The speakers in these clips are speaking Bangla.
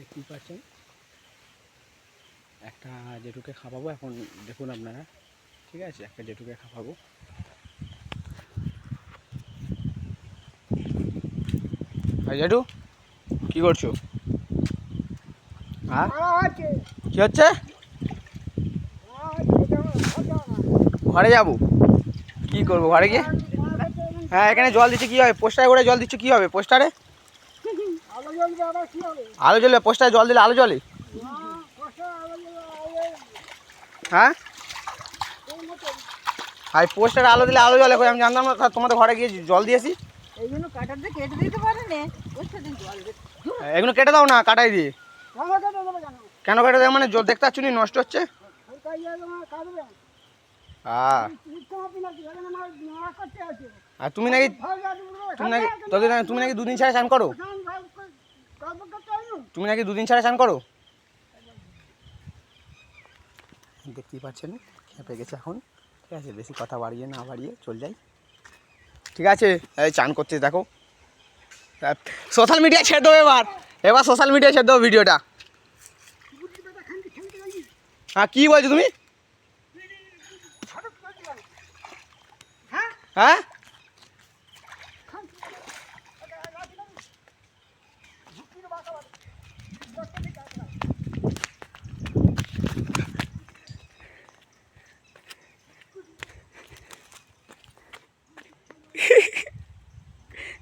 দেখতেই পাচ্ছেন। একটা জেঠুকে খাওয়াবো, এখন দেখুন আপনারা, ঠিক আছে? একটা জেঠুকে খাওয়াবো। জেঠু কি করছ? হ্যাঁ? কি হচ্ছে? ঘরে যাব। কি করব, ঘরে গিয়ে? হ্যাঁ এখানে জল দিচ্ছে, কি হবে? পোস্টারে করে জল দিচ্ছ, কি হবে? পোস্টারে? আলো জ্বলবে পোস্টারে জল দিলে আলো জ্বলে। হ্যাঁ? আর পোস্টারে আলো দিলে আলো জ্বলে আমি জানতাম না তোমাদের ঘরে গিয়ে জল দিয়েছি। এগুলো কেটে দাও না কাটাই দিয়ে। কেন কেটে দেয় মানে জল দেখতে পাচ্ছ নি নষ্ট হচ্ছে? হ্যাঁ আর তুমি নাকি তুমি নাকি- তুমি নাকি দুদিন ছাড়া স্নান করো? তুমি নাকি দুদিন ছাড়া স্নান করো? দেখতেই পাচ্ছেন খেপে গেছে এখন। ঠিক আছে বেশি কথা বাড়িয়ে না বাড়িয়ে চল যাই। ঠিক আছে এই চান করতে দেখো। সোশ্যাল মিডিয়া ছেড়ে দেবো এবার। এবার সোশ্যাল মিডিয়া ছেড়ে দেবো ভিডিওটা। হ্যাঁ কী বলছো তুমি? হ্যাঁ?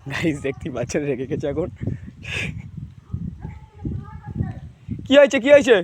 গাইস দেখতেই পাচ্ছেন রেগে গেছে এখন। কি হয়েছে কি হয়েছে?